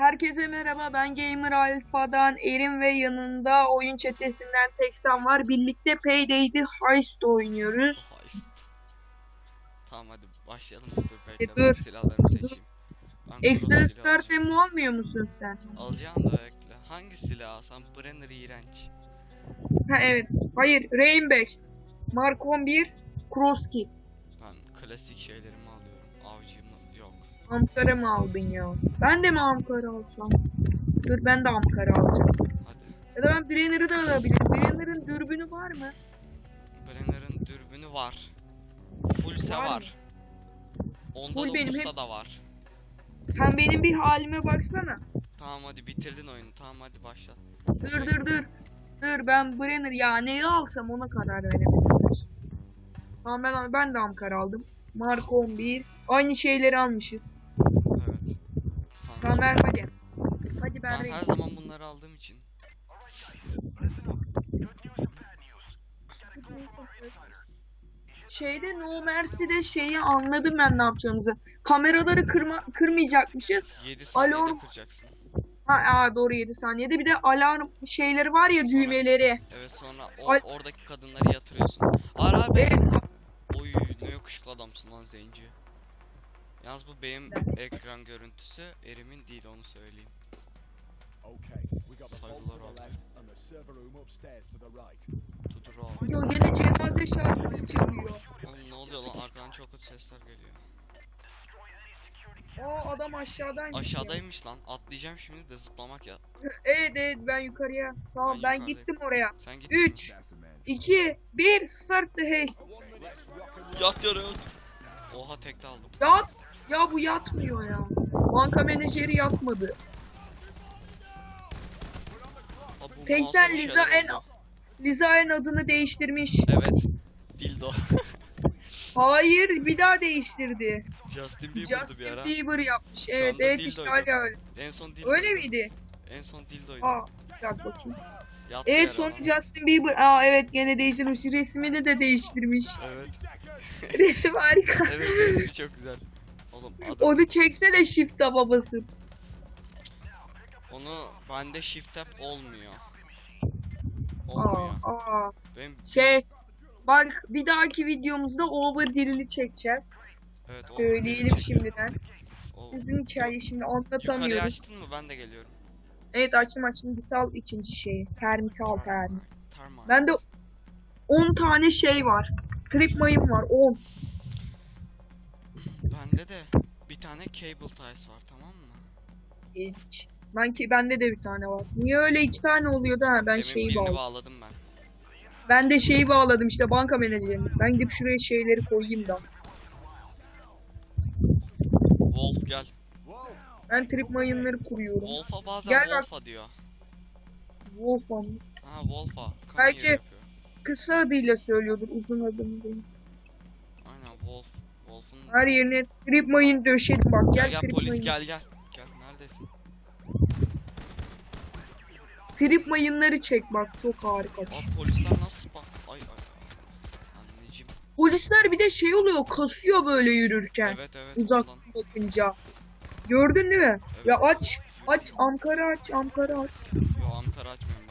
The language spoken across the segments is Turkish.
Herkese merhaba ben Gamer Alfa'dan Erin ve yanında oyun çetesinden Teksan var. Birlikte Payday'de Heist oynuyoruz. Heist. Tamam hadi başlayalım. Dur E, dur. silahlarımı seçeyim. Start alacağım. demo almıyor musun sen? Alacağım da bekle. Hangi silah alsam? Brenner iğrenç. Ha evet. Hayır Rainback. Mark 11 Crosskey. Ben klasik şeylerimi. Ankara mı aldın ya? Ben de mi Ankara alsam? Dur ben de Ankara alacağım. Hadi. Ya da ben Brenner'ı da alabilirim. Brenner'ın dürbünü var mı? Brenner'ın dürbünü var. Fullse Var var. Onda Full da benim hepsi- da var. Sen benim bir halime baksana. Tamam hadi bitirdin oyunu. Tamam hadi başla. Dur dur dur. Dur ben Brenner ya neyi alsam ona karar veremedim. Tamam ben, ben de Ankara aldım. Mark 11. Aynı şeyleri almışız. Tamam ben hadi. Hadi ben, Ben her zaman bunları aldığım için. Şeyde No Mercy'de şeyi anladım ben ne yapacağımızı. Kameraları kırma, kırmayacakmışız. 7 saniyede Alarm- kıracaksın. Ha aa, doğru 7 saniyede. Bir de alarm şeyleri var ya düğmeleri. Evet sonra o- Ay- oradaki kadınları yatırıyorsun. Ara abi. Evet. Oy ne yakışıklı adamsın lan zenci. Yalnız bu benim ekran görüntüsü Erim'in değil onu söyleyeyim. Okay, we got the vault to the left and the server room upstairs to the right. Abi. Yo yine cenaze şarkısı çalıyor. Oğlum ne oluyor lan arkadan çok kötü sesler geliyor. Aa adam aşağıdaymış. ya. Aşağıdaymış lan atlayacağım şimdi de zıplamak ya. Evet evet ben yukarıya. Tamam Ben ben, yukarıdayım. gittim oraya. Sen git. 3, That's the man. 2, 1 start the haste. Yat yat. Oha tekte aldım. Yat. Ya bu yatmıyor ya. Banka menajeri yatmadı. Tekten bir Liza en- oldu. Liza'nın adını değiştirmiş. Evet. Dildo. Hayır bir daha değiştirdi. Justin Bieber'dı bir Justin ara. Bieber yapmış. Evet evet işte hala öyle. En son dildo. Öyle miydi? En son dildoydu. Aa bir dakika bakayım. Yattı Evet sonra lan. Justin Bieber. Aa evet gene değiştirmiş. Resmini de değiştirmiş. Evet. Resim harika. Evet resmi çok güzel. Oğlum adam Onu çeksene shift'e babası. onu bende shift tap olmuyor. Aa, Olmuyor. aa. Benim Şey bak bir dahaki videomuzda over drill'i çekeceğiz. evet Söyleyelim şimdiden. O, Uzun hikayeyi şimdi anlatamıyoruz. açtın mı? Ben de geliyorum. Evet açtım açtım. Git al ikinci şeyi. Termit al termit. Termite. Bende 10 tane şey var. Trip mayın var 10. Bende de bir tane cable ties var tamam mı? Hiç. Ben ki bende de bir tane var. Niye öyle iki tane oluyordu ha? Ben Demin şeyi bağladım. bağladım ben. Ben de şeyi bağladım işte banka menajerini. Ben gidip şuraya şeyleri koyayım da. Wolf gel. Ben trip mayınları kuruyorum. Wolf'a bazen Gel bak. Wolf'a diyor. Wolf'am. Ha Wolf'a. Belki-. Kısa adıyla söylüyordur uzun adını değil. Aynen Wolf. Wolf'un Her yerine trip mayın döşedim bak. Gel, Gel gel polis mayın. gel gel. Gel neredesin? Trip mayınları çek bak çok harika. Aa polisler nasıl bak. Ay ay. Anneciğim. Polisler bir de şey oluyor kasıyor böyle yürürken. Evet evet. Uzak ondan. bakınca. Gördün değil mi? Evet. Ya aç. Aç Ankara aç Ankara aç. Yo Ankara açmıyorum.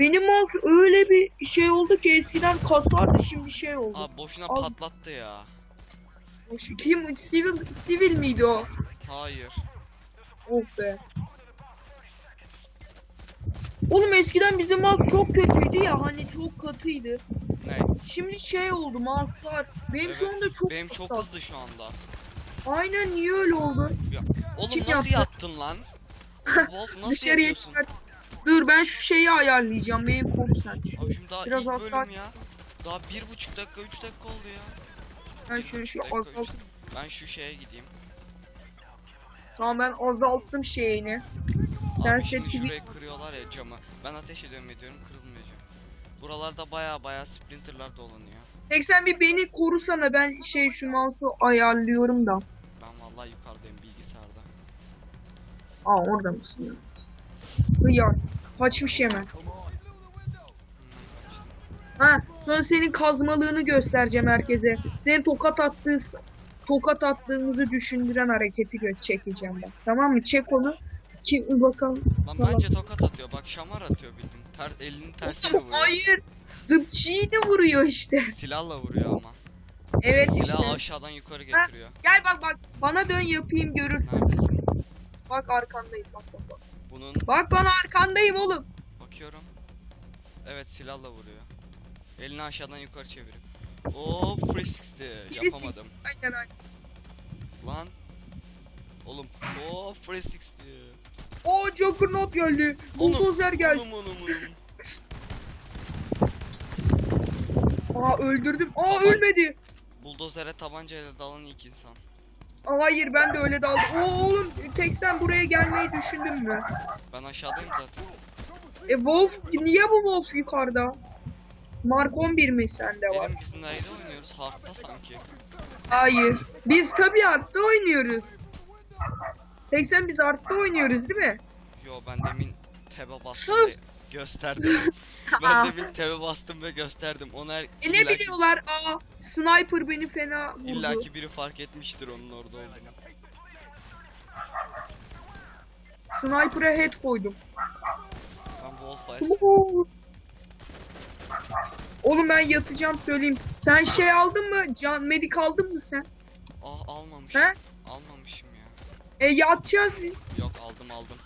Benim mouse öyle bir şey oldu ki eskiden kasardı şimdi şey oldu. Aa boşuna Al. patlattı ya. Hoş- Kim sivil sivil miydi o? Hayır. Oh be. Oğlum eskiden bizim mouse çok kötüydü ya hani çok katıydı. Ne? Şimdi şey oldu mouse'lar. Benim şu Evet, anda çok Benim çok hızlı şu anda. Aynen niye öyle oldu? Oğlum Kim nasıl yaptı? yattın lan? Wolf nasıl Dışarıya yapıyorsun? Dur ben şu şeyi ayarlayacağım benim konsen. Abi şimdi daha Biraz ilk bölüm ya. Daha bir buçuk dakika, üç dakika oldu ya. Ben şöyle şu dakika, azalt. üç- Ben şu şeye gideyim. Tamam ben azalttım şeyini. Abi Ben şimdi bir- şurayı kırıyorlar ya camı. Ben ateş ediyorum ediyorum kırılmıyor cam. Buralarda baya baya splinterlar dolanıyor. Tek sen bir beni korusana ben şey şu mouse'u ayarlıyorum da. Ben vallahi yukarıdayım bilgisayarda. Aa orada mısın ya? Hıyar. Kaçmış hemen. Ha sonra senin kazmalığını göstereceğim herkese. Senin tokat attığı tokat attığımızı düşündüren hareketi çekeceğim ben. Tamam mı? Çek onu. Kim bakalım. Lan bence tokat atıyor. Bak şamar atıyor bildiğin. Ter, elinin tersiyle vuruyor. hayır. Dıpçıyı da vuruyor işte. Silahla vuruyor ama. Evet Silahı işte. aşağıdan yukarı getiriyor. Gel bak bak. Bana dön yapayım görürsün. Neredesin? Bak arkandayım bak bak bak. Bunun Bak bana arkandayım oğlum. bakıyorum. Evet silahla vuruyor. Elini aşağıdan yukarı çevirip. Oo 360 yapamadım. Aynen aynen. Lan. Oğlum. Oo 360. Oo Juggernaut geldi. Oğlum, Bulldozer geldi. Oğlum oğlum oğlum. Aa öldürdüm. Aa Tamam. ölmedi. Buldozere tabancayla dalan ilk insan. Hayır ben de öyle daldım. Oo oğlum tek sen buraya gelmeyi düşündün mü? Ben aşağıdayım zaten. E Wolf niye bu Wolf yukarıda? Mark 11 mi sende var? Benim biz nerede oynuyoruz? Hard'da sanki. Hayır. Biz tabii artta oynuyoruz. Tek sen biz artta oynuyoruz değil mi? Yo ben demin tebe bastım Sus! Gösterdim. ben demin tebe bastım ve gösterdim. Onu her E ne illaki- biliyorlar? Aa sniper beni fena vurdu. İlla ki biri fark etmiştir onun orada olduğunu. Sniper'a head koydum. Ben Oo. Oğlum ben yatacağım söyleyeyim. Sen şey aldın mı? Can medik aldın mı sen? Ah almamışım. He? Almamışım ya. E yatacağız biz. Yok aldım aldım.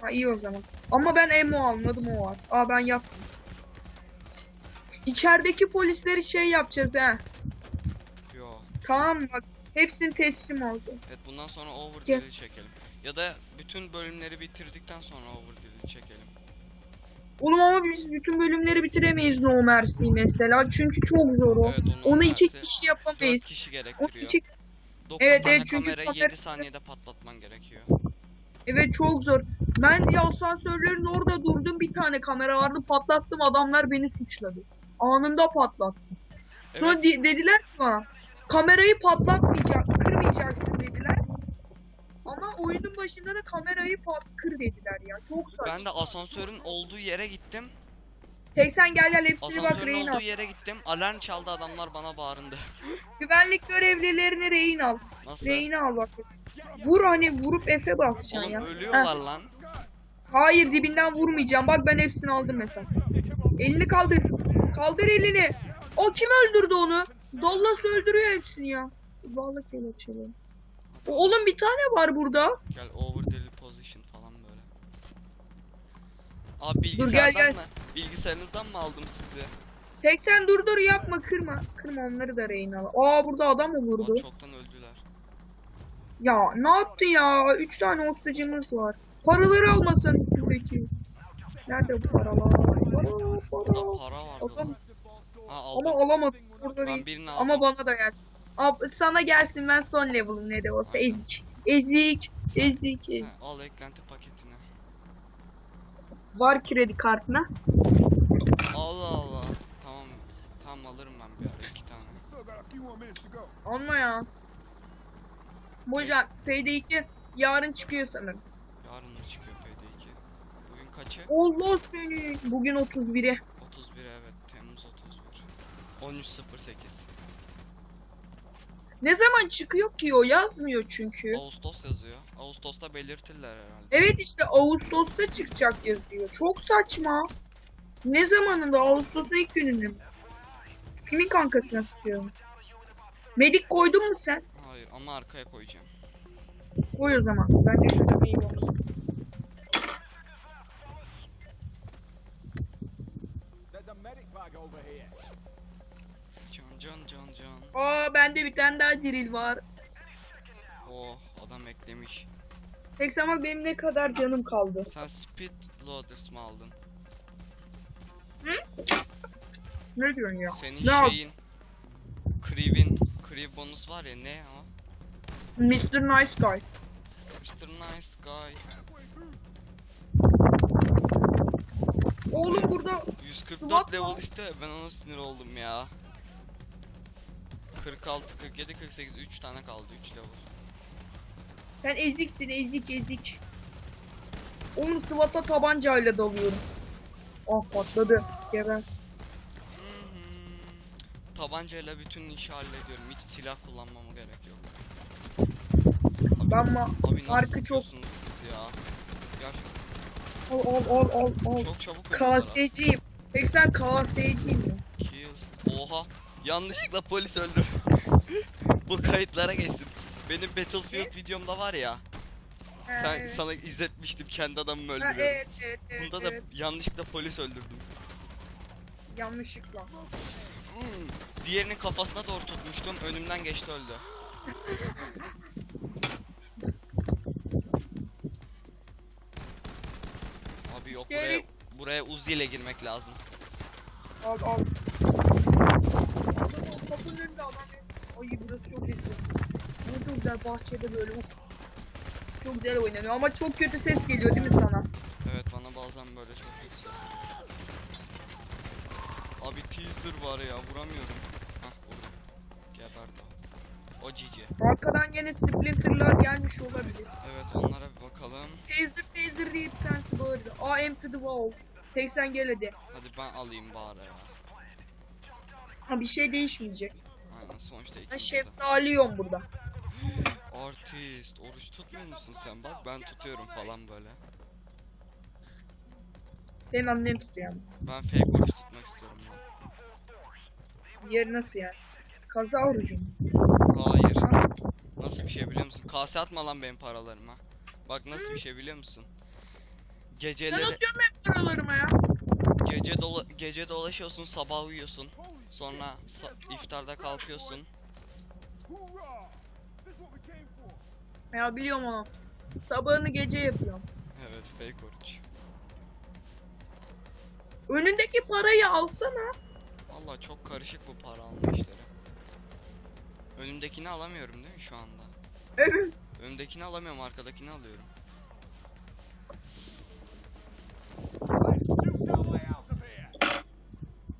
Ha iyi o zaman. Ama ben emo almadım o var. Aa ben yaptım. İçerideki polisleri şey yapacağız ha. Yo. Tamam? Bak hepsini teslim oldu. Evet bundan sonra Gel. Overdale'i çekelim. Ya da bütün bölümleri bitirdikten sonra Overdale'i çekelim. Oğlum ama biz bütün bölümleri bitiremeyiz No Mercy mesela. Çünkü çok zor o. Evet, onun Onu iki kişi 4 yapamayız. kişi Onu gerektiriyor. iki... 9 Evet, tane evet, çünkü kamera- 7 saniyede patlatman gerekiyor. Evet çok zor. Ben ya asansörlerin orada durdum bir tane kamera vardı patlattım adamlar beni suçladı. Anında patlattım. Sonra Evet, de- dediler ki bana kamerayı patlatmayacak, kırmayacaksın dediler. Ama oyunun başında da kamerayı pat kır dediler ya. Çok saçma. ben de asansörün olduğu yere gittim. Tek sen gel gel hepsini bak Asansörün rehin al. olduğu yere gittim. Alarm çaldı adamlar bana bağırındı. Güvenlik görevlilerini rehin al. Nasıl? Rehini al bak. Vur hani vurup F'e basacaksın Oğlum ya. ölüyorlar lan. Hayır dibinden vurmayacağım. Bak ben hepsini aldım mesela. Elini kaldır. Kaldır elini. O kim öldürdü onu? Dallas öldürüyor hepsini ya. Bağlı kelepçeli. Oğlum bir tane var burada. Gel overdale position falan böyle. Abi gel, bilgisayardan gel. mı? Bilgisayarınızdan mı aldım sizi? Tek sen dur dur yapma kırma. Kırma onları da rehin al. Aa burada adam mı vurdu? Aa, çoktan öldüler. Ya ne yaptı ya? Üç tane hostacımız var. Paraları almasan üstündeki. Nerede bu paralar? Para, para. para vardı Adam. Ha ama alamadım. Ben birini aldım. Ama bana da gel. Ab sana gelsin ben son level'ım ne de olsa Aynen. ezik. Ezik. Ezik. Ha, al eklenti paketini. Var kredi kartına. Allah Allah. Tamam. Tamam alırım ben bir ara iki tane. Alma ya. Boca PD2 yarın çıkıyor sanırım. Mı çıkıyor PD2? Bugün kaçı? Allah seni. Bugün 31'i. 31 evet. Temmuz 31. 13.08. Ne zaman çıkıyor ki o yazmıyor çünkü. Ağustos yazıyor. Ağustos'ta belirtirler herhalde. Evet işte Ağustos'ta çıkacak yazıyor. Çok saçma. Ne zamanında? Ağustos'un ilk gününde mi? Kimin kankasına sıkıyorum? Medik koydun mu sen? Hayır ama arkaya koyacağım. Koy o zaman. Ben de şurada bir over here. Can can can can. Aa bende bir tane daha diril var. Oh adam eklemiş. Tek benim ne kadar canım kaldı. Sen speed loaders mı aldın? Ne diyorsun ya? Senin Ne al- şeyin Creev'in Creeve bonus var ya ne o? Mr. Nice Guy. Mr. Nice Guy. Oğlum burada 144 What level ya, ben ona sinir oldum ya. 46, 47, 48 3 tane kaldı 3 level. sen eziksin ezik ezik. Oğlum SWAT'a tabancayla dalıyorum. Ah patladı. Geber. Tabancayla bütün işi hallediyorum. Hiç silah kullanmama gerek yok. Ben ma Abi Farkı çok- ya? Gerçekten al al al al al. çok çabuk ölüyorlar. KS'ciyim. Peki sen KS'ciyim ya. Kills. Oha. Yanlışlıkla polis öldür. Bu kayıtlara geçsin. Benim Battlefield videomda var ya. Sen evet. sana izletmiştim kendi adamımı Ha, öldürüyorum. evet evet evet. Bunda da evet. yanlışlıkla polis öldürdüm. Yanlışlıkla. Hmm. Diğerinin kafasına doğru tutmuştum. Önümden geçti öldü. yok buraya İşte- buraya Uzi ile girmek lazım. Al al. Adam kapının önünde adam. Ay burası çok güzel. Bu çok güzel bahçede böyle uf. Çok güzel oynanıyor ama çok kötü ses geliyor değil mi sana? Evet bana bazen böyle çok kötü ses. Abi teaser var ya vuramıyorum. Hah vurdum. Geberdi o. Cici. Arkadan gene splinterlar gelmiş olabilir. Evet onlara bir bakalım. Taser taser diye bir tanesi bağırdı. AM to the wall. Tek sen gel hadi. Hadi ben alayım bari ya. Ha bir şey değişmeyecek. Aynen sonuçta Ben ikimiz de. şeftaliyim burada. Artist, oruç tutmuyor musun sen? Bak ben tutuyorum falan böyle. Senin annen tutuyor ama. Ben fake oruç tutmak istiyorum ben. Diğeri nasıl yani? Kaza orucu mu? Hayır. Ha, Nasıl bir şey biliyor musun? Kase atma lan benim paralarıma. Bak nasıl bir şey biliyor musun? Sen Geceleri atıyorsun benim paralarıma ya. gece dola gece dolaşıyorsun, sabah uyuyorsun. Sonra sa- iftarda kalkıyorsun. Ya biliyorum onu. Sabahını gece yapıyorum. Evet, fake oruç. Önündeki parayı alsana. Vallahi çok karışık bu para alma işleri. Önümdekini alamıyorum değil mi şu anda? Evet. Önümdekini alamıyorum, arkadakini alıyorum.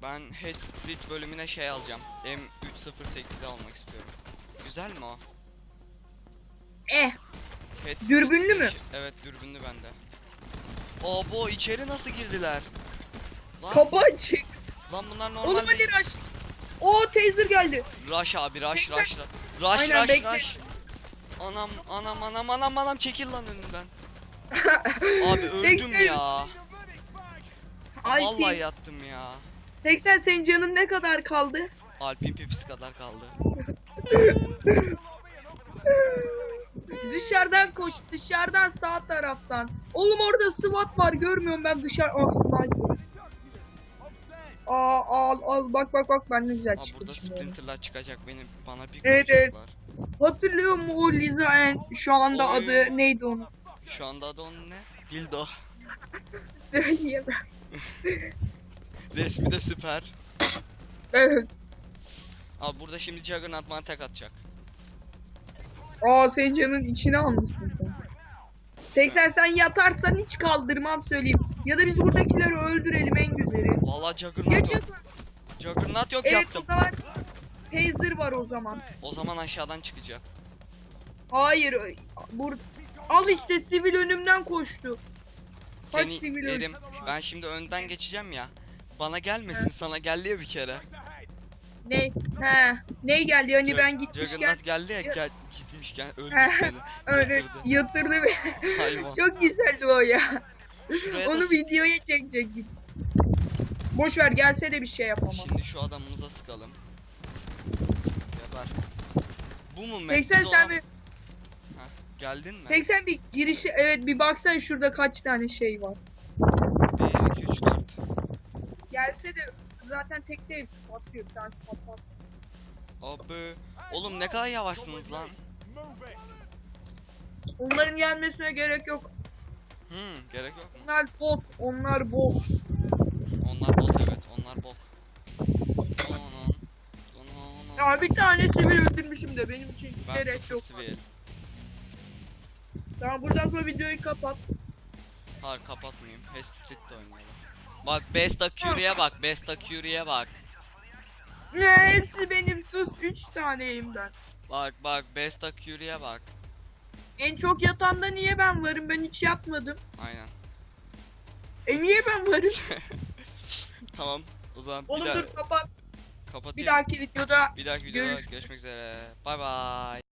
Ben Head Street bölümüne şey alacağım. M308'i almak istiyorum. Güzel mi o? Eh. Head Dürbünlü mü? Evet dürbünlü bende. Abo içeri nasıl girdiler? Lan, Kapı açık. lan bunlar normal Oğlum hadi değil. Oo taser geldi. Rush abi rush rush rush. Rush Aynen, rush bekle. rush. Anam anam anam anam anam çekil lan önümden. Abi öldüm Bekle. ya. Ay, Vallahi yattım ya. 80 senin canın ne kadar kaldı? Alpin pipisi kadar kaldı. Dışarıdan koş. Dışarıdan sağ taraftan. Oğlum orada SWAT var görmüyorum ben dışarı. Ah sniper. Aa al al bak bak bak ben ne güzel Aa çıktım burada şimdi. splinterlar çıkacak benim bana bir Evet, evet. koyacaklar. Hatırlıyor musun o Liza Ann? Şu anda Oy. adı neydi onun? Şu anda adı onun ne? Dildo. Söyleyemem. Resmi de süper. Evet. Abi burada şimdi Juggernaut bana tek atacak. Aa sen canın içine almışsın sen. 80 sen yatarsan hiç kaldırmam söyleyeyim. Ya da biz buradakileri öldürelim en güzeli. Vallahi Juggernaut yok. Geçiyorsun. Juggernaut yok Evet yaptım. o zaman Taser var o zaman. O zaman aşağıdan çıkacak. Hayır. Bur Al işte sivil önümden koştu. Kaç Seni sivil yerim. öldü? Ben şimdi önden geçeceğim ya. Bana gelmesin sana geldi ya bir kere. Ne? He. Ne geldi hani ben gitmişken Juggernaut geldi ya gel, gitmişken öldür He, seni. öyle Yatırdı. yatırdı beni. Hayvan. Çok güzeldi o ya. Şuraya da Onu sık- videoya çekecektik. Boş ver gelse de bir şey yapamam. Şimdi şu adamımıza sıkalım. Geber. Bu mu? 80 Biz sen bir Heh, Geldin mi? 80 bir girişi evet bir baksana şurada kaç tane şey var. 1, 2, 3, 4. Gelse de zaten tekte patlıyor bir tanesi patlar. Abi. Oğlum ne kadar yavaşsınız lan. Onların gelmesine gerek yok. Hmm, gerek yok mu? Onlar bot, onlar bot. Onlar bot evet, onlar bok. Anan. Anan. Ya bir tane sivil öldürmüşüm de benim için Ben gerek yok. sivil. Tamam buradan sonra videoyu kapat. Hayır kapatmayayım. Head Street'te oynayalım. Bak Best Accuri'ye bak, Best Accuri'ye bak. Ne hepsi benim sus 3 taneyim ben. Bak bak Best Accuri'ye bak. En çok yatanda niye ben varım? Ben hiç yatmadım. Aynen. E niye ben varım? Tamam. O zaman bir Oğlum daha dur kapat. Kapatayım. Bir dahaki videoda Bir dahaki videoda Görüşürüz. görüşmek üzere. Bay bay.